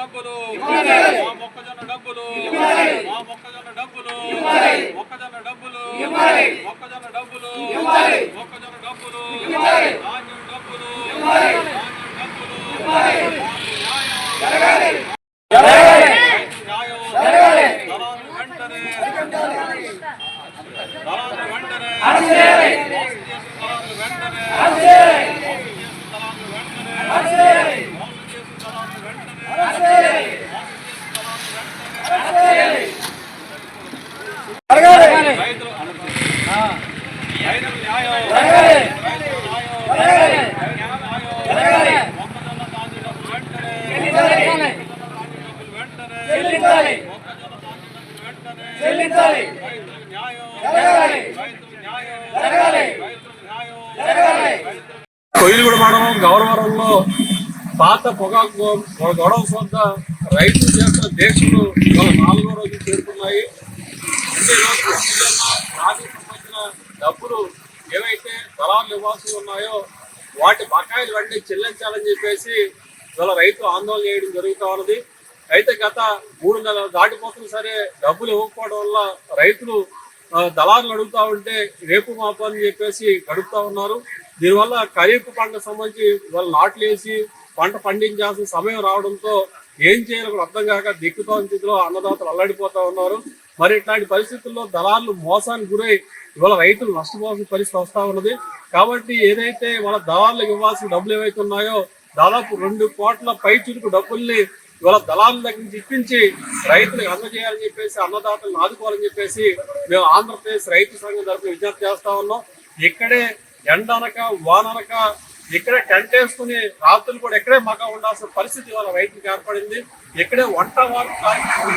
డబ్బులు. మా మొక్కజొన్న డబ్బులు. మా మొక్కజొన్న డబ్బులు. మొక్కజొన్న డబ్బులు. మొక్కజొన్న డబ్బులు. మొక్కజొన్న డబ్బులు. ధాన్యం డబ్బులు. వెంటనే వెంటనే గౌరవరంలో పాత పొగాకు గొడవ వద్ద రైతులు చేస్తున్న దీక్షలు ఇవాళ నాలుగో రోజు చేరుకున్నాయి. అంటే ఈరోజు రాజుకు సంబంధించిన డబ్బులు ఏవైతే దళాలు ఇవ్వాల్సి ఉన్నాయో వాటి బకాయిలు వెంటనే చెల్లించాలని చెప్పేసి ఇవాళ రైతు ఆందోళన చేయడం జరుగుతూ ఉన్నది. అయితే గత మూడు నెలలు దాటిపోతున్న సరే డబ్బులు ఇవ్వకపోవడం వల్ల రైతులు దళాలు దళారులు ఉంటే రేపు మాపు అని చెప్పేసి గడుపుతూ ఉన్నారు. దీనివల్ల ఖరీఫ్ పంట సంబంధించి వాళ్ళు నాట్లు వేసి పంట పండించాల్సిన సమయం రావడంతో ఏం చేయాలో కూడా అర్థం కాక దిక్కుతోని స్థితిలో అన్నదాతలు అల్లాడిపోతా ఉన్నారు. మరి ఇట్లాంటి పరిస్థితుల్లో దళారులు మోసానికి గురై ఇవాళ రైతులు నష్టపోవాల్సిన పరిస్థితి వస్తా ఉన్నది. కాబట్టి ఏదైతే వాళ్ళ దళారులకు ఇవ్వాల్సిన డబ్బులు ఏవైతే ఉన్నాయో దాదాపు రెండు కోట్ల పై చురుకు డబ్బుల్ని ఇవాళ దళారుల దగ్గర నుంచి ఇప్పించి రైతులకు అందజేయాలని చెప్పేసి అన్నదాతలను ఆదుకోవాలని చెప్పేసి మేము ఆంధ్రప్రదేశ్ రైతు సంఘం తరఫున విజ్ఞప్తి చేస్తా ఉన్నాం. ఇక్కడే ఎండ అనక వాననక ఇక్కడే టెంట్ వేసుకుని రాత్రులు కూడా ఇక్కడే మగ ఉండాల్సిన పరిస్థితి ఇవాళ రైతులకు ఏర్పడింది. ఇక్కడే వంట వారు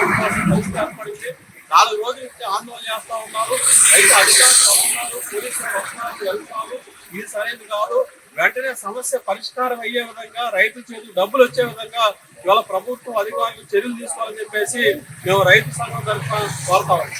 ఉండాల్సిన పరిస్థితి ఏర్పడింది. నాలుగు రోజుల నుంచి ఆందోళన చేస్తా ఉన్నారు. రైతు అధికారులు వస్తున్నారు పోలీసులు వస్తున్నారు వెళ్తున్నారు. ఇది సరైనది కాదు. వెంటనే సమస్య పరిష్కారం అయ్యే విధంగా రైతు చేతులు డబ్బులు వచ్చే విధంగా ఇవాళ ప్రభుత్వం అధికారులు చర్యలు తీసుకోవాలని చెప్పేసి మేము రైతు సంఘం తరఫున కోరుతామండి